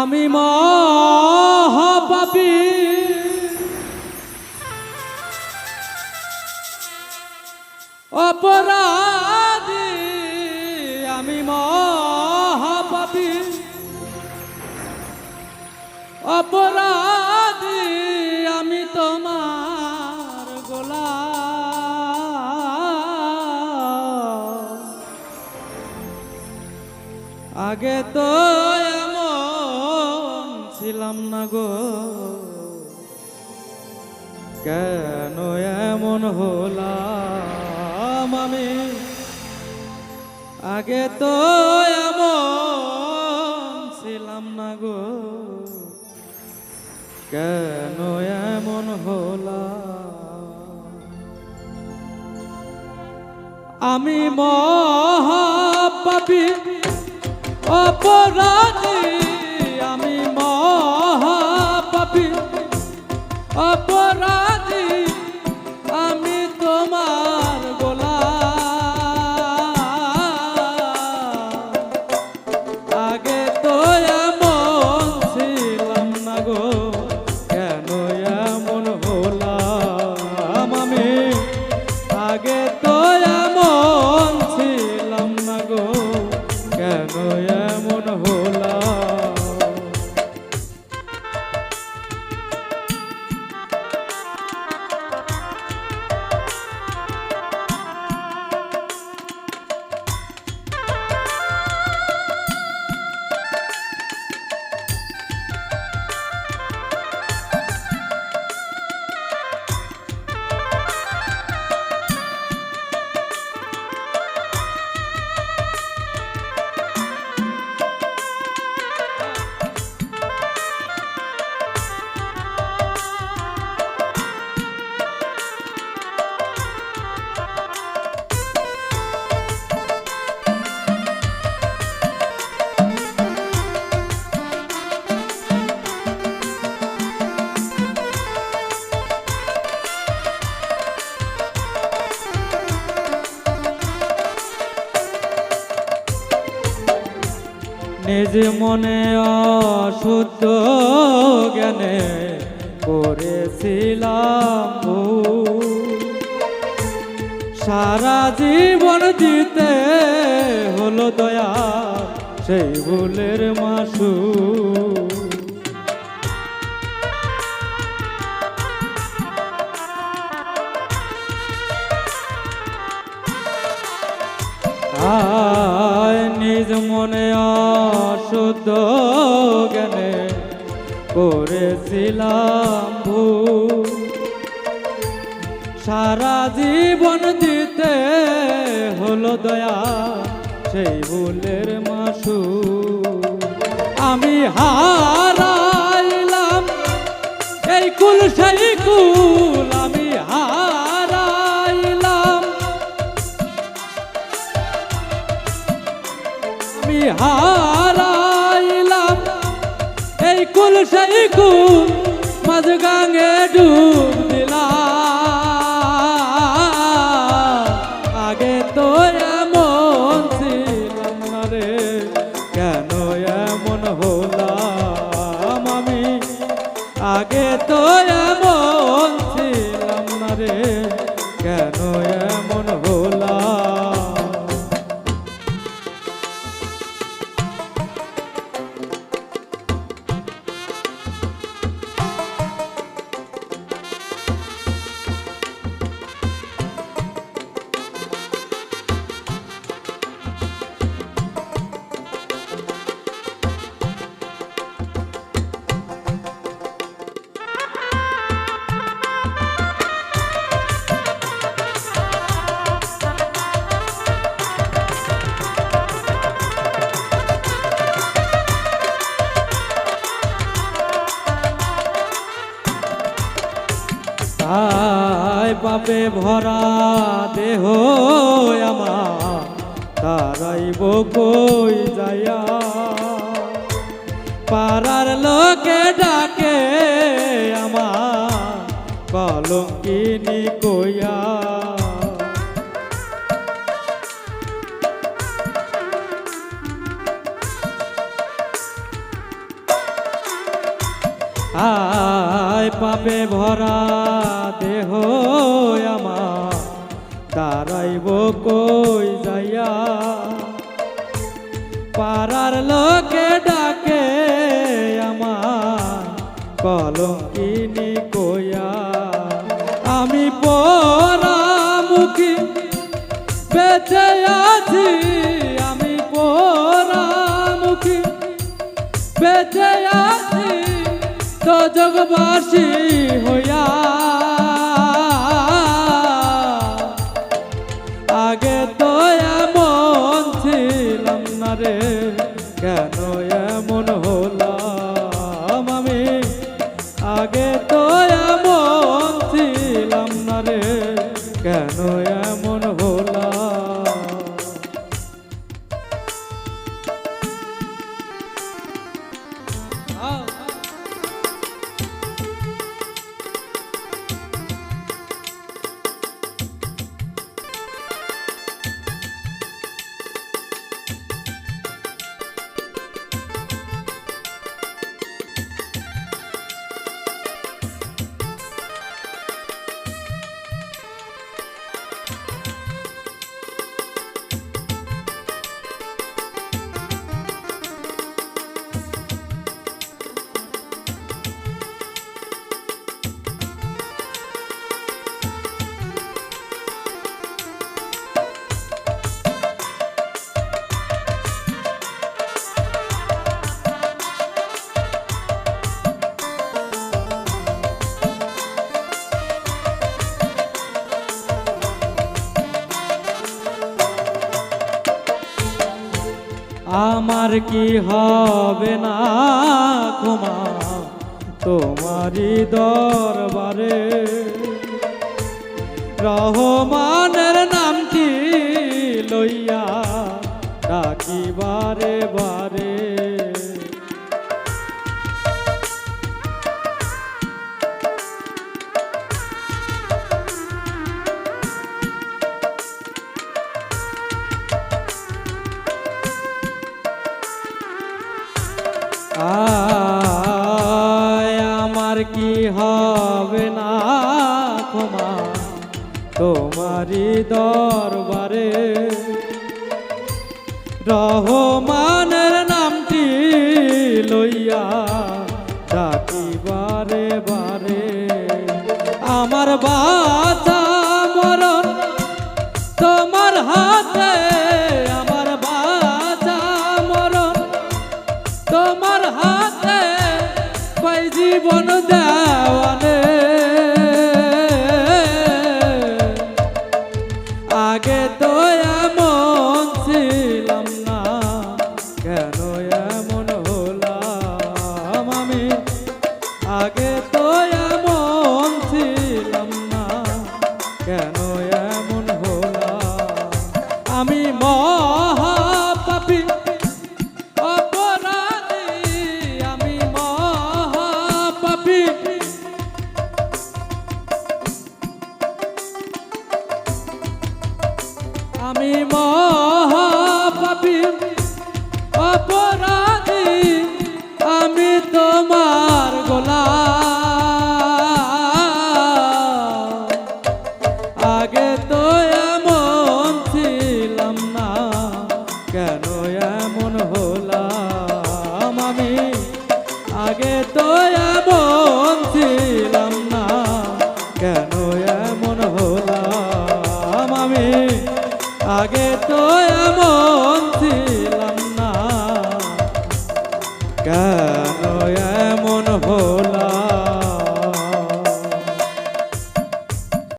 আমি মহাপাপী। অপরাধী আমি মহাপাপী। অপরাধী আমি তোমার গোলা আগে তো ছিলাম না গো, কেন এমন হলাম আমি? আগে তো এমন ছিলাম না গো, কেন এমন হলাম? আমি মহাপাপী, অপরাধী কেন এমন নিজ মনে অশুদ্ধ জ্ঞানে করেছিলাম সারা জীবন দিতে হলো দয়া, সেই ভুলের মাসু। আয় নিজ মনে অশুদ্ধ জ্ঞানে করেছিলাম সারা জীবন দিতে হলো দয়া সেই ভুলের মাসু আমি হারাইলাম কুল সেই কুল মাঝ গাঙে ডুব দিলাম। আগে তো এমন ছিলাম না রে, কেন এমন হলাম আমি? আগে তো এমন ছিলাম না রে, কেন এমন পাপে ভরা দেহ আমার তারাইব কই যায়া। পাড়ার লোকে ডাকে আমার কলঙ্কিনী কইয়া। আয় পাপে ভরা দেহ আমার। দাঁড়াইব কই যাইয়া? পাড়ার লোকে ডাকে আমার, কলঙ্কিনি কইয়া। আমি পরামুখী বেঁচে আছি। জগবাসী হইয়া। আগে তো এমন ছিলাম না রে, কেন এমন হলাম আমি? আগে তো এমন ছিলাম না রে, কেন আমার কি হবে না ক্ষমা? তোমারি দরবারে রহমানের নামটি লইয়া ডাকিবারে বারে। তোমারই দরবারে রহমানের নামটি লইয়া ডাকি বারে। বারে আমার বাতা মরণ তোমার হাতে কেন এমন হলাম আমি? আগে তো এমন